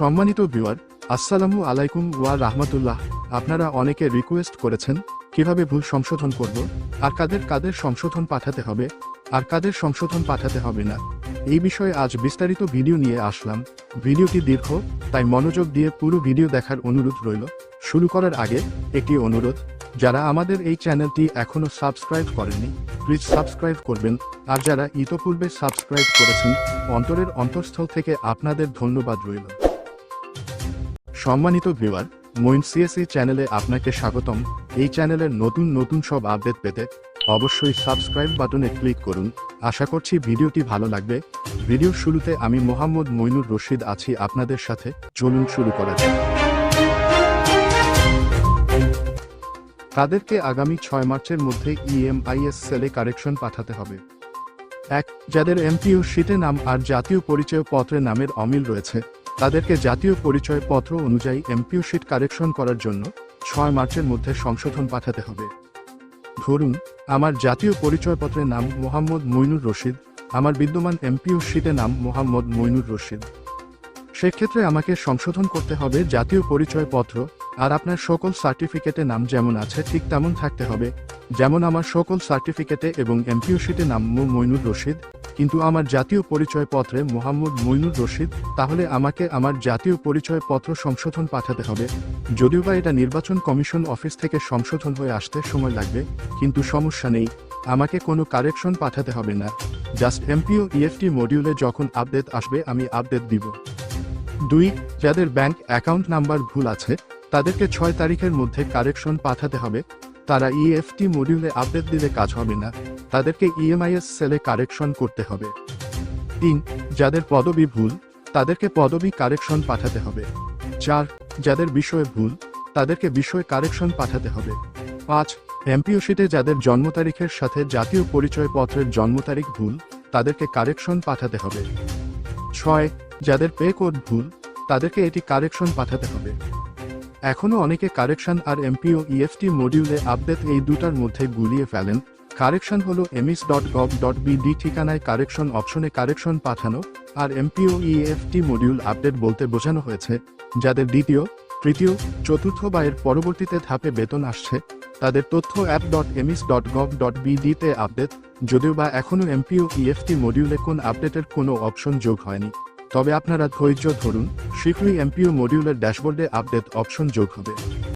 সম্মানিত ভিউয়ার, আসসালামু আলাইকুম ওয়া রাহমাতুল্লাহ। আপনারা অনেকে রিকোয়েস্ট করেছেন, কীভাবে ভুল সংশোধন করব, আর কাদের কাদের সংশোধন পাঠাতে হবে, আর কাদের সংশোধন পাঠাতে হবে না। এই বিষয়ে আজ বিস্তারিত ভিডিও নিয়ে আসলাম। ভিডিওটি দীর্ঘ, তাই মনোযোগ দিয়ে পুরো ভিডিও দেখার অনুরোধ রইল। শুরু করার আগে একটি অনুরোধ, যারা আমাদের এই চ্যানেলটি এখনও সাবস্ক্রাইব করেননি, প্লিজ সাবস্ক্রাইব করবেন, আর যারা ইতোপূর্বে সাবস্ক্রাইব করেছেন, অন্তরের অন্তঃস্থল থেকে আপনাদের ধন্যবাদ রইল। সম্মানিত ভিউয়ার মইন সিএসি চ্যানেলে আপনাকে স্বাগতম। এই চ্যানেলের নতুন নতুন সব আপডেট পেতে অবশ্যই সাবস্ক্রাইব বাটনে ক্লিক করুন। আশা করছি ভিডিওটি ভালো লাগবে। ভিডিওর শুরুতে আমি মোহাম্মদ মইনুর রশিদ আছি আপনাদের সাথে। চলুন শুরু করা যাক। তাদেরকে আগামী ছয় মার্চের মধ্যে E ইএমআইএস সেলে কারেকশন পাঠাতে হবে। এক, যাদের এমপিও শীটে নাম আর জাতীয় পরিচয় পত্রে নামের অমিল রয়েছে তাদেরকে জাতীয় পরিচয় পত্র অনুযায়ী এমপিও শীট কারেকশন করার জন্য ছয় মার্চের মধ্যে সংশোধন পাঠাতে হবে। ধরুন, আমার জাতীয় পরিচয়পত্রের নাম মোহাম্মদ মইনুর রশিদ, আমার বিদ্যমান এমপিও শীটে নাম মোহাম্মদ মইনুর রশিদ। সেক্ষেত্রে আমাকে সংশোধন করতে হবে জাতীয় পরিচয়পত্র, আর আপনার সকল সার্টিফিকেটে নাম যেমন আছে ঠিক তেমন থাকতে হবে, যেমন আমার সকল সার্টিফিকেটে এবং এমপিও শীটে নাম মইনুর রশিদ কিন্তু আমার জাতীয় পরিচয়পত্রে মোহাম্মদ মইনুর রশিদ, তাহলে আমাকে আমার জাতীয় পরিচয়পত্র সংশোধন পাঠাতে হবে। যদিও বা এটা নির্বাচন কমিশন অফিস থেকে সংশোধন হয়ে আসতে সময় লাগবে, কিন্তু সমস্যা নেই। আমাকে কোনো কারেকশন পাঠাতে হবে না। জাস্ট এমপিও ইএফটি মডিউলে যখন আপডেট আসবে, আমি আপডেট দিব। দুই, যাদের ব্যাংক অ্যাকাউন্ট নাম্বার ভুল আছে, তাদেরকে ছয় তারিখের মধ্যে কারেকশন পাঠাতে হবে। তারা ইএফটি মডিউলে আপডেট দিলে কাজ হবে না, তাদেরকে ইএমআইএস সেলে কারেকশন করতে হবে। তিন, যাদের পদবি ভুল, তাদেরকে পদবি কারেকশন পাঠাতে হবে। চার, যাদের বিষয়ে ভুল, তাদেরকে বিষয় কারেকশন পাঠাতে হবে। পাঁচ, এমপিও শিটে যাদের জন্ম তারিখের সাথে জাতীয় পরিচয়পত্রের জন্ম তারিখ ভুল, তাদেরকে কারেকশন পাঠাতে হবে। ছয়, যাদের পে কোড ভুল, তাদেরকে এটি কারেকশন পাঠাতে হবে। এখনও অনেকে কারেকশন আর এমপিও ইএফটি মডিউলে আপডেট এই দুটার মধ্যে গুলিয়ে ফেলেন। কারেকশন হলো EMIS dot gov dot BD ঠিকানায় কারেকশন অপশনে কারেকশন পাঠানো আর এমপিও ইএফটি মডিউল আপডেট বলতে বোঝানো হয়েছে, যাদের দ্বিতীয়, তৃতীয়, চতুর্থ বা এর পরবর্তীতে ধাপে বেতন আসছে, তাদের তথ্য app dot EMIS dot gov dot বিডিতে update যদিও বা এখনও এমপিও ইএফটি মডিউলে কোন আপডেটের কোনো অপশন যোগ হয়নি। তবে আপনারা ধৈর্য ধরুন শীঘ্রই এমপিও মডিউলের ড্যাশবোর্ডে আপডেট অপশন যোগ হবে।